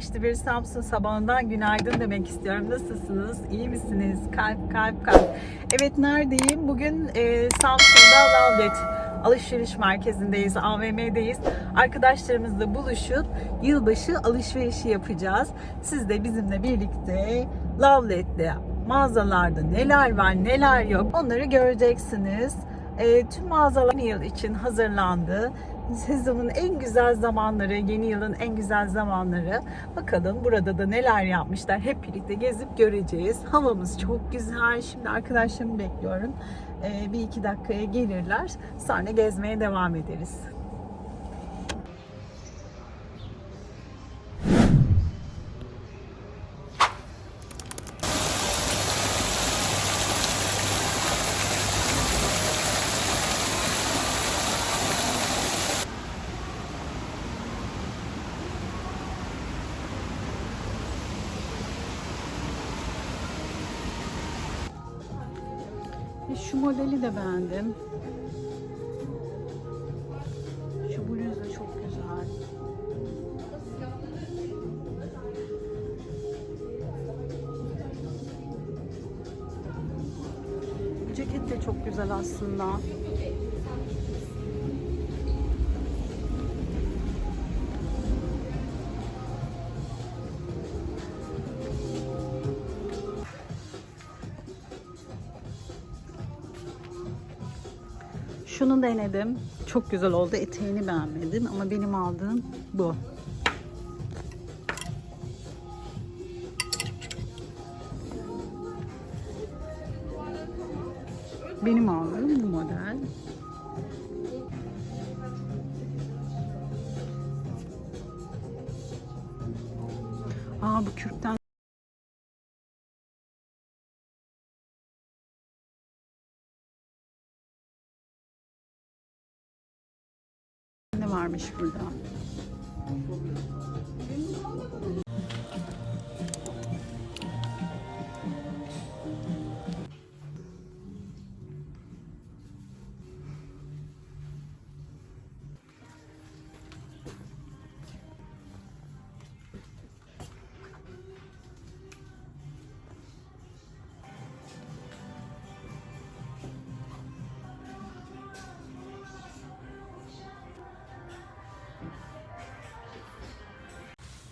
güneşli bir Samsun sabahından günaydın demek istiyorum. Nasılsınız? İyi misiniz? Kalp kalp kalp. Evet neredeyim? Bugün e, Samsun'da Lavlet alışveriş merkezindeyiz, AVM'deyiz. Arkadaşlarımızla buluşup yılbaşı alışverişi yapacağız. Siz de bizimle birlikte Lavlet'te mağazalarda neler var neler yok onları göreceksiniz. E, tüm mağazalar yıl için hazırlandı. Sezonun en güzel zamanları, yeni yılın en güzel zamanları. Bakalım burada da neler yapmışlar. Hep birlikte gezip göreceğiz. Havamız çok güzel. Şimdi arkadaşlarımı bekliyorum. E, bir iki dakikaya gelirler. Sonra gezmeye devam ederiz. Şu modeli de beğendim. Şu bluz da çok güzel. Ceket de çok güzel aslında. Denedim. Çok güzel oldu. Eteğini beğenmedim ama benim aldığım bu. Benim aldığım bu model. Aa bu kürkten varmış burada?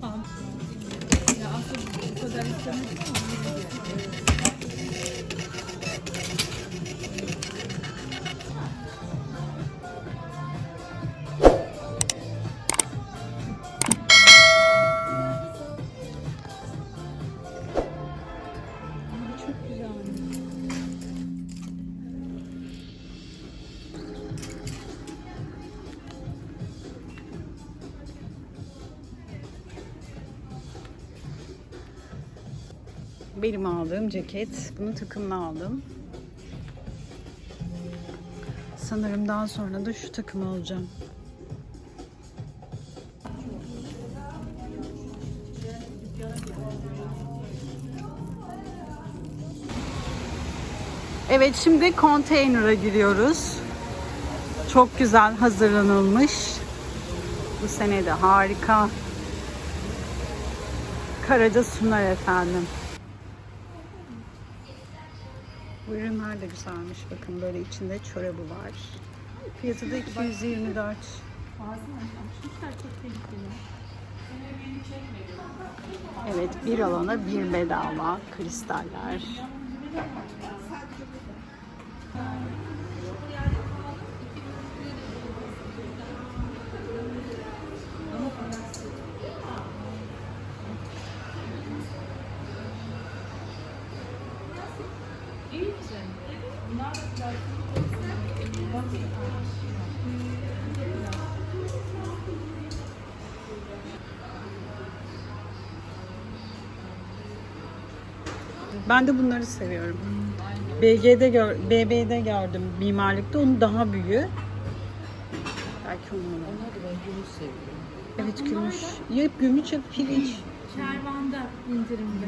falan? Ya aslında bu kadar istemedim ama. Benim aldığım ceket. Bunu takımla aldım. Sanırım daha sonra da şu takımı alacağım. Evet şimdi konteynere giriyoruz. Çok güzel hazırlanılmış. Bu sene de harika. Karaca Sunar efendim. Bu ürünler de güzelmiş. Bakın böyle içinde çorabı var. Fiyatı da 224. Evet bir alana bir bedava kristaller. Ben de bunları seviyorum. BG'de gör, BB'de gördüm mimarlıkta onun daha büyüğü. Belki onu. Onlar da ben gümüş seviyorum. Evet gümüş. Ya gümüş ya pirinç. Kervanda indirimde.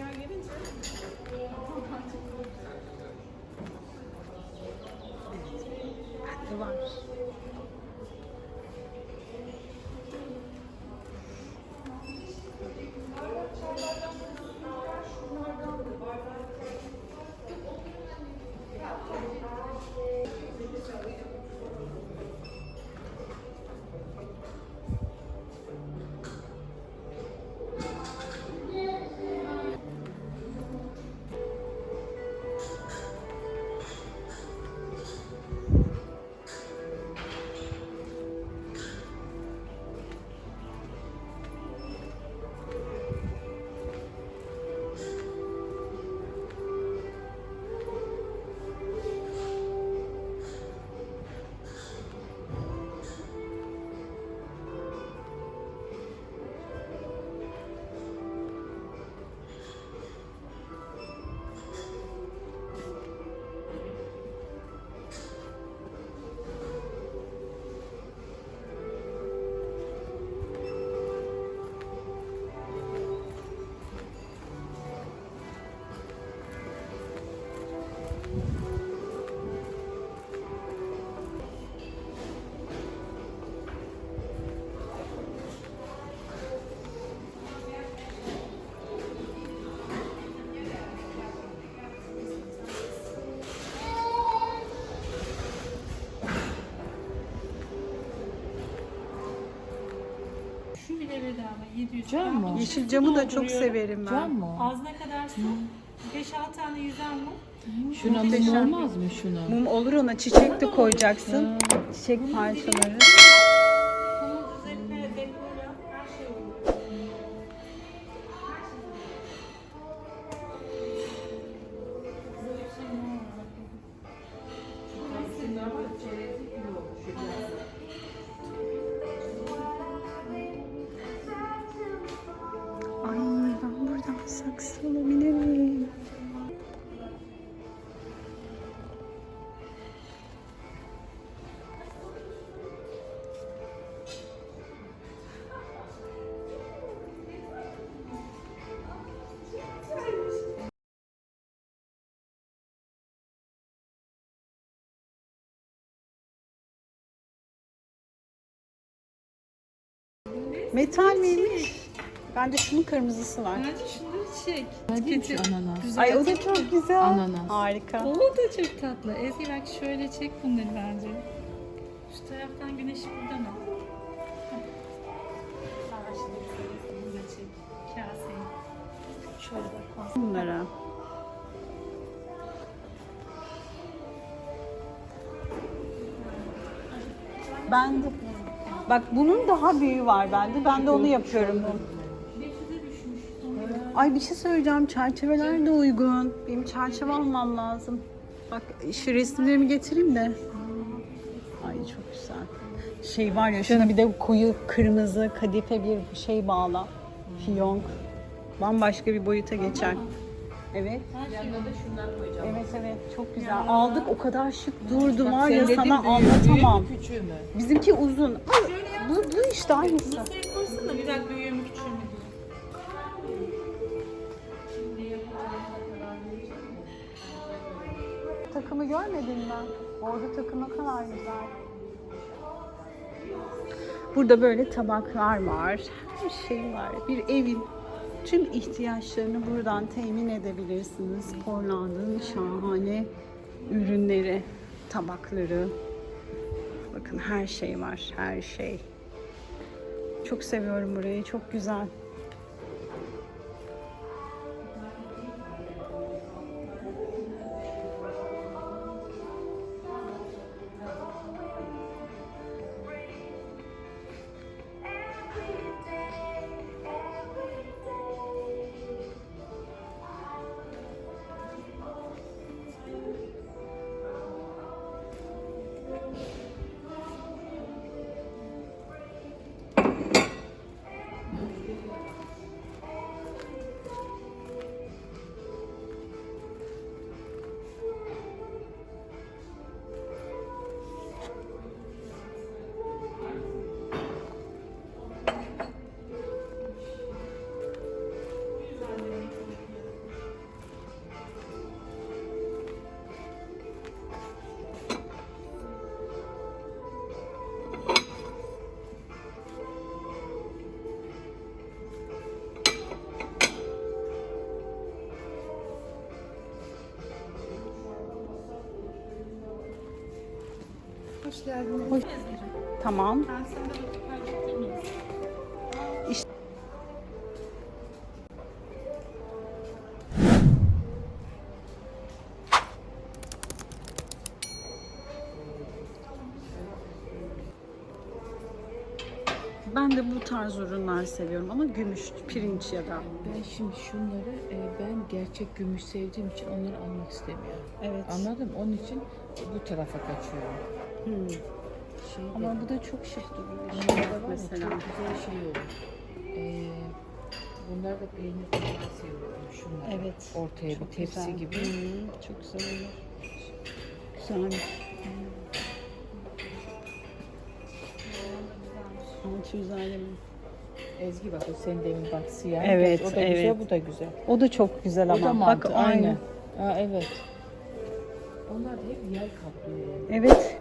Şey ışığa gelince var. Bedava 700 Cam gram. mı? Yeşil camı da çok Dolduruyorum. severim ben. Can mı? Az ne kadar su? 5-6 tane yüzen mı? Şuna mum Muhteşem. olmaz mı şuna? Mum olur ona çiçek de koyacaksın. Çiçek parçaları. Metal miymiş? Bende şunun kırmızısı var. Bence şunları çek. Hadi ananas? Güzel. Ay o da çok güzel. Ananas. Harika. O da çok tatlı. Ezgi bak şöyle çek bunları bence. Şu taraftan güneşi buradan al. Şöyle bak. Bunlara. Ben de Bak bunun daha büyüğü var bende. Ben de onu yapıyorum. 500'e düşmüş. Ay bir şey söyleyeceğim. Çerçeveler de uygun. Benim çerçeve almam lazım. Bak şu resimlerimi getireyim de. Ay çok güzel. Şey var ya şuna bir de koyu kırmızı kadife bir şey bağla. Fiyonk. Bambaşka bir boyuta geçer. Evet. Yanına da şundan koyacağım. Evet evet çok güzel. Aldık o kadar şık durdu var ya sana anlatamam. küçüğü mü? Bizimki uzun. Bu, bu işte aynısı. Masaya koysana bir dakika büyüğü mü küçüğü mü diye. Şimdi yapalım. Takımı görmedin mi? Orada takım ne kadar güzel. Burada böyle tabaklar var. Her şey var. Bir evin tüm ihtiyaçlarını buradan temin edebilirsiniz. Portland'ın şahane ürünleri, tabakları. Bakın her şey var, her şey. Çok seviyorum burayı. Çok güzel. Hoş geldiniz. Tamam. Ben sana? Ben de bu tarz ürünler seviyorum ama gümüş, pirinç ya da. Ben şimdi şunları e, ben gerçek gümüş sevdiğim için onları almak istemiyorum. Evet. Anladım. Onun için bu tarafa kaçıyorum. Hmm. Ama bu da çok şık duruyor. var ya, mesela. çok güzel şey olur. E, bunlar da peynir falan seviyorum. Şunlar. Evet. Ortaya Çok bir tepsi güzel. gibi. Hmm, çok güzel olur. Güzelmiş. Altı yüz? Ezgi bak o senin demin bak siyah. Evet, O da evet. güzel, bu da güzel. O da çok güzel O ama. da Bak aynı. aynı. Ha, evet. Onlar da hep yer kaplıyor. Evet.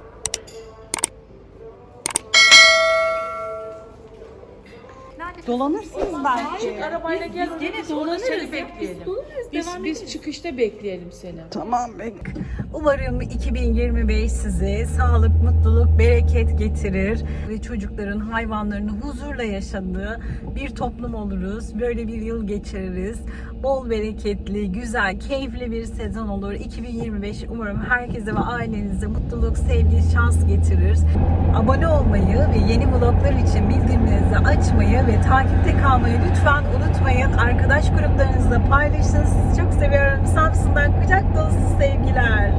Dolanırsınız belki. Arabayla gel. Biz gene dolanırız. Seni bekleyelim. Biz, biz çıkışta bekleyelim seni. Tamam bek. Umarım 2025 size sağlık, mutluluk, bereket getirir ve çocukların, hayvanların huzurla yaşadığı bir toplum oluruz. Böyle bir yıl geçiririz. Bol bereketli, güzel, keyifli bir sezon olur. 2025 umarım herkese ve ailenize mutluluk, sevgi, şans getirir. Abone olmayı ve yeni vloglar için bildirimlerinizi açmayı ve takipte kalmayı lütfen unutmayın. Arkadaş gruplarınızla paylaşın. Sizi çok seviyorum. Samsun'dan kucak dolusu sevgiler.